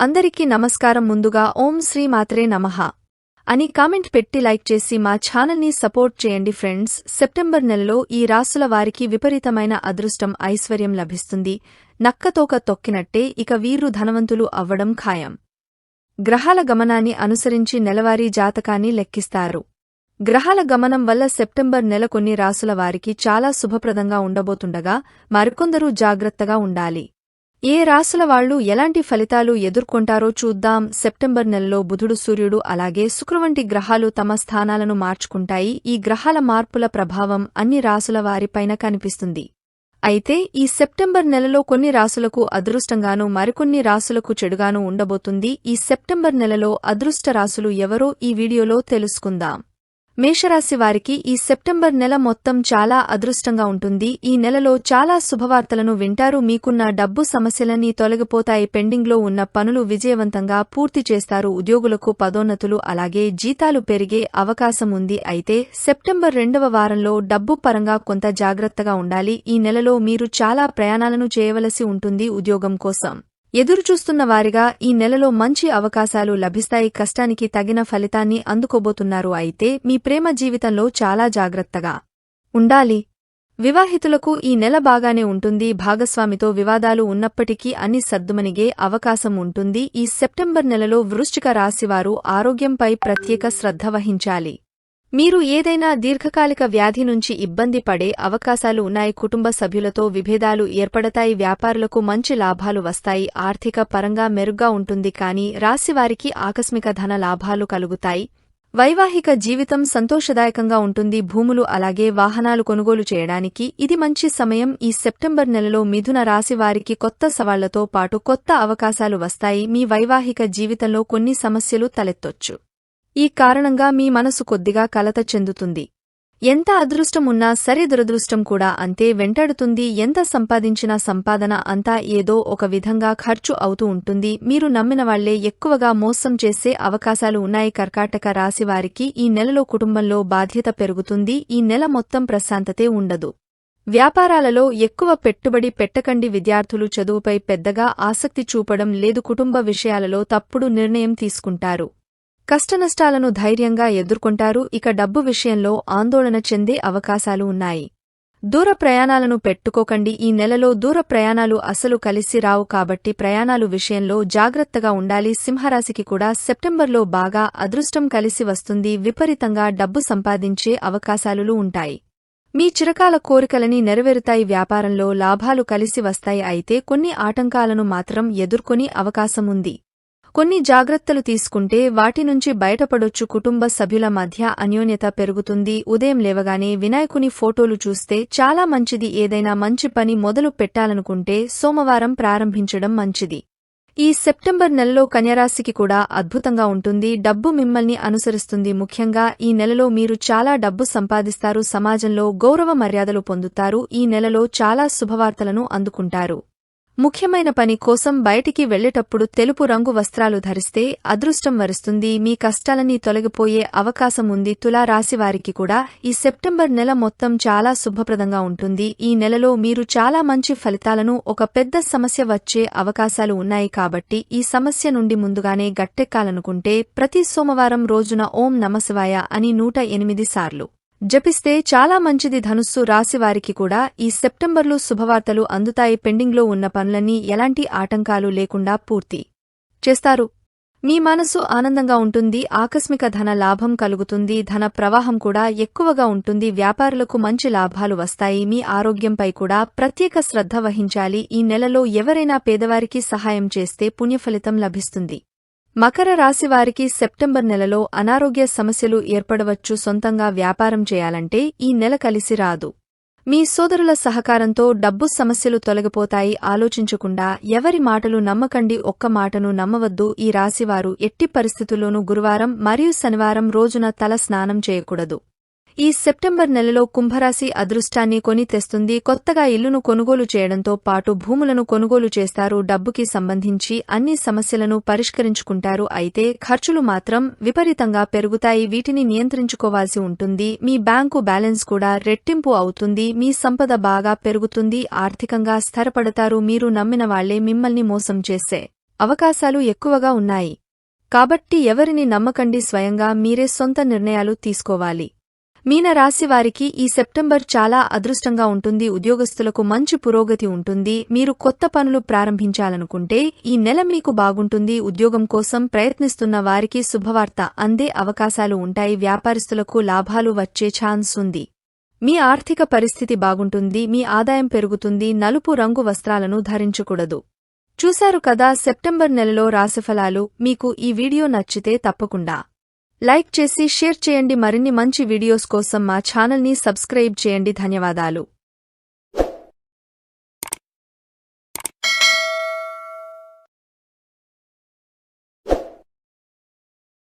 అందరికీ నమస్కారం ముందుగా ఓం శ్రీ మాత్రే నమః. అని కామెంట్ పెట్టి లైక్ చేసి మా ఛానల్ని సపోర్ట్ చేయండి ఫ్రెండ్స్. సెప్టెంబర్ నెలలో ఈ రాసుల వారికి విపరీతమైన అదృష్టం ఐశ్వర్యం లభిస్తుంది. నక్కతోక తొక్కినట్టే ఇక వీరు ధనవంతులు అవ్వడం ఖాయం. గ్రహాల గమనాన్ని అనుసరించి నెలవారీ జాతకాన్ని లెక్కిస్తారు. గ్రహాల గమనం వల్ల సెప్టెంబర్ నెల కొన్ని రాసుల వారికి చాలా శుభప్రదంగా ఉండబోతుండగా మరికొందరు జాగ్రత్తగా ఉండాలి. ఏ రాసుల వాళ్ళు ఎలాంటి ఫలితాలు ఎదుర్కొంటారో చూద్దాం. సెప్టెంబర్ నెలలో బుధుడు సూర్యుడు అలాగే శుక్రవంటి గ్రహాలు తమ స్థానాలను మార్చుకుంటాయి. ఈ గ్రహాల మార్పుల ప్రభావం అన్ని రాసుల వారిపైన కనిపిస్తుంది. అయితే ఈ సెప్టెంబర్ నెలలో కొన్ని రాసులకు అదృష్టంగానూ మరికొన్ని రాసులకు చెడుగానూ ఉండబోతుంది. ఈ సెప్టెంబర్ నెలలో అదృష్ట రాసులు ఎవరో ఈ వీడియోలో తెలుసుకుందాం. మేషరాశి వారికి ఈ సెప్టెంబర్ నెల మొత్తం చాలా అదృష్టంగా ఉంటుంది. ఈ నెలలో చాలా శుభవార్తలను వింటారు. మీకున్న డబ్బు సమస్యలన్నీ తొలగిపోతాయి. పెండింగ్లో ఉన్న పనులు విజయవంతంగా పూర్తి చేస్తారు. ఉద్యోగులకు పదోన్నతులు అలాగే జీతాలు పెరిగే అవకాశం ఉంది. అయితే సెప్టెంబర్ రెండవ వారంలో డబ్బు పరంగా కొంత జాగ్రత్తగా ఉండాలి. ఈ నెలలో మీరు చాలా ప్రయాణాలను చేయవలసి ఉంటుంది ఉద్యోగం కోసం. ఎదురుచూస్తున్న వారిగా ఈ నెలలో మంచి అవకాశాలు లభిస్తాయి కష్టానికి తగిన ఫలితాన్ని అందుకోబోతున్నారు. అయితే మీ ప్రేమ జీవితంలో చాలా జాగ్రత్తగా ఉండాలి. వివాహితులకు ఈ నెల బాగానే ఉంటుంది. భాగస్వామితో వివాదాలు ఉన్నప్పటికీ అన్ని సద్దుమనిగే అవకాశం ఉంటుంది. ఈ సెప్టెంబర్ నెలలో వృశ్చిక రాశివారు ఆరోగ్యంపై ప్రత్యేక శ్రద్ధ వహించాలి. మీరు ఏదైనా దీర్ఘకాలిక వ్యాధి నుంచి ఇబ్బంది పడే అవకాశాలు ఉన్నాయి కుటుంబ సభ్యులతో విభేదాలు ఏర్పడతాయి వ్యాపారులకు మంచి లాభాలు వస్తాయి ఆర్థిక పరంగా మెరుగ్గా ఉంటుంది కానీ రాశివారికి ఆకస్మిక ధన లాభాలు కలుగుతాయి. వైవాహిక జీవితం సంతోషదాయకంగా ఉంటుంది భూములు అలాగే వాహనాలు కొనుగోలు చేయడానికి ఇది మంచి సమయం. ఈ సెప్టెంబర్ నెలలో మిథున రాశివారికి కొత్త సవాళ్ళతో పాటు కొత్త అవకాశాలు వస్తాయి. మీ వైవాహిక జీవితంలో కొన్ని సమస్యలు తలెత్తొచ్చు. ఈ కారణంగా మీ మనసు కొద్దిగా కలత చెందుతుంది. ఎంత అదృష్టం ఉన్నా సరే దురదృష్టం కూడా అంతే వెంటాడుతుంది. ఎంత సంపాదించినా సంపాదన అంతా ఏదో ఒక విధంగా ఖర్చు అవుతూ ఉంటుంది. మీరు నమ్మిన వాళ్ళే ఎక్కువగా మోసం చేసే అవకాశాలు ఉన్నాయి. కర్కాటక రాశివారికి ఈ నెలలో కుటుంబంలో బాధ్యత పెరుగుతుంది. ఈ నెల మొత్తం ప్రశాంతతే ఉండదు. వ్యాపారాలలో ఎక్కువ పెట్టుబడి పెట్టకండి. విద్యార్థులు చదువుపై పెద్దగా ఆసక్తి చూపడం లేదు. కుటుంబ విషయాలలో తప్పుడు నిర్ణయం తీసుకుంటారు. కష్టనష్టాలను ధైర్యంగా ఎదుర్కొంటారు. ఇక డబ్బు విషయంలో ఆందోళన చెందే అవకాశాలు ఉన్నాయి. దూర ప్రయాణాలను పెట్టుకోకండి. ఈ నెలలో దూర ప్రయాణాలు అసలు కలిసి రావు కాబట్టి ప్రయాణాలు విషయంలో జాగ్రత్తగా ఉండాలి. సింహరాశికి కూడా సెప్టెంబర్లో బాగా అదృష్టం కలిసి వస్తుంది. విపరీతంగా డబ్బు సంపాదించే అవకాశాలు ఉంటాయి. మీ చిరకాల కోరికలని నెరవేరుతాయి. వ్యాపారంలో లాభాలు కలిసి వస్తాయి. అయితే కొన్ని ఆటంకాలను మాత్రం ఎదుర్కొని అవకాశం ఉంది. కొన్ని జాగ్రత్తలు తీసుకుంటే వాటి నుంచి బయటపడొచ్చు కుటుంబ సభ్యుల మధ్య అన్యోన్యత పెరుగుతుంది. ఉదయం లేవగానే వినాయకుని ఫోటోలు చూస్తే చాలా మంచిది. ఏదైనా మంచి పని మొదలు పెట్టాలనుకుంటే సోమవారం ప్రారంభించడం మంచిది. ఈ సెప్టెంబర్ నెలలో కన్యరాశికి కూడా అద్భుతంగా ఉంటుంది. డబ్బు మిమ్మల్ని అనుసరిస్తుంది. ముఖ్యంగా ఈ నెలలో మీరు చాలా డబ్బు సంపాదిస్తారు. సమాజంలో గౌరవ మర్యాదలు పొందుతారు. ఈ నెలలో చాలా శుభవార్తలను అందుకుంటారు. ముఖ్యమైన పని కోసం బయటికి వెళ్ళేటప్పుడు తెలుపు రంగు వస్త్రాలు ధరిస్తే అదృష్టం వరుస్తుంది. మీ కష్టాలన్నీ తొలగిపోయే అవకాశం ఉంది. తులా కూడా ఈ సెప్టెంబర్ నెల మొత్తం చాలా శుభప్రదంగా ఉంటుంది. ఈ నెలలో మీరు చాలా మంచి ఫలితాలను ఒక పెద్ద సమస్య వచ్చే అవకాశాలు ఉన్నాయి కాబట్టి ఈ సమస్య నుండి ముందుగానే గట్టెక్కాలనుకుంటే ప్రతి సోమవారం రోజున ఓం నమశివాయ అని నూట ఎనిమిది సార్లు. జపిస్తే చాలా మంచిది ధనుస్సు రాశివారికి కూడా. ఈ సెప్టెంబర్లో శుభవార్తలు అందుతాయి. పెండింగ్లో ఉన్న పనులన్నీ ఎలాంటి ఆటంకాలు లేకుండా పూర్తి చేస్తారు. మీ మనసు ఆనందంగా ఉంటుంది. ఆకస్మిక ధన లాభం కలుగుతుంది. ధన ప్రవాహం కూడా ఎక్కువగా ఉంటుంది. వ్యాపారులకు మంచి లాభాలు వస్తాయి. మీ ఆరోగ్యంపై కూడా ప్రత్యేక శ్రద్ధ వహించాలి. ఈ నెలలో ఎవరైనా పేదవారికి సహాయం చేస్తే పుణ్యఫలితం లభిస్తుంది. మకర రాశివారికి సెప్టెంబర్ నెలలో అనారోగ్య సమస్యలు ఏర్పడవచ్చు సొంతంగా వ్యాపారం చేయాలంటే ఈ నెల కలిసి రాదు. మీ సోదరుల సహకారంతో డబ్బు సమస్యలు తొలగిపోతాయి. ఆలోచించకుండా ఎవరి మాటలు నమ్మకండి. ఒక్క మాటను నమ్మవద్దు. ఈ రాశివారు ఎట్టి పరిస్థితుల్లోనూ గురువారం మరియు శనివారం రోజున తల స్నానం చేయకూడదు. ఈ సెప్టెంబర్ నెలలో కుంభరాశి అదృష్టాన్ని కొని తెస్తుంది కొత్తగా ఇల్లును కొనుగోలు చేయడంతో పాటు భూములను కొనుగోలు చేస్తారు. డబ్బుకి సంబంధించి అన్ని సమస్యలను పరిష్కరించుకుంటారు. అయితే ఖర్చులు మాత్రం విపరీతంగా పెరుగుతాయి. వీటిని నియంత్రించుకోవాల్సి ఉంటుంది. మీ బ్యాంకు బ్యాలెన్స్ కూడా రెట్టింపు అవుతుంది. మీ సంపద బాగా పెరుగుతుంది. ఆర్థికంగా స్థిరపడతారు. మీరు నమ్మిన వాళ్ళే మిమ్మల్ని మోసం చేసే అవకాశాలు ఎక్కువగా ఉన్నాయి. కాబట్టి ఎవరిని నమ్మకండి. స్వయంగా మీరే సొంత నిర్ణయాలు తీసుకోవాలి. మీనరాశి వారికి ఈ సెప్టెంబర్ చాలా అదృష్టంగా ఉంటుంది. ఉద్యోగస్తులకు మంచి పురోగతి ఉంటుంది. మీరు కొత్త పనులు ప్రారంభించాలనుకుంటే ఈ నెల మీకు బాగుంటుంది. ఉద్యోగం కోసం ప్రయత్నిస్తున్న వారికి శుభవార్త అందే అవకాశాలు ఉంటాయి. వ్యాపారస్తులకు లాభాలు వచ్చే ఛాన్స్ ఉంది. మీ ఆర్థిక పరిస్థితి బాగుంటుంది. మీ ఆదాయం పెరుగుతుంది. నలుపు రంగు వస్త్రాలను ధరించకూడదు. చూశారు కదా సెప్టెంబర్ నెలలో రాశిఫలాలు. మీకు ఈ వీడియో నచ్చితే తప్పకుండా లైక్ చేసి షేర్ చేయండి మరిన్ని మంచి వీడియోస్ కోసం మా ఛానల్ని సబ్స్క్రైబ్ చేయండి. ధన్యవాదాలు.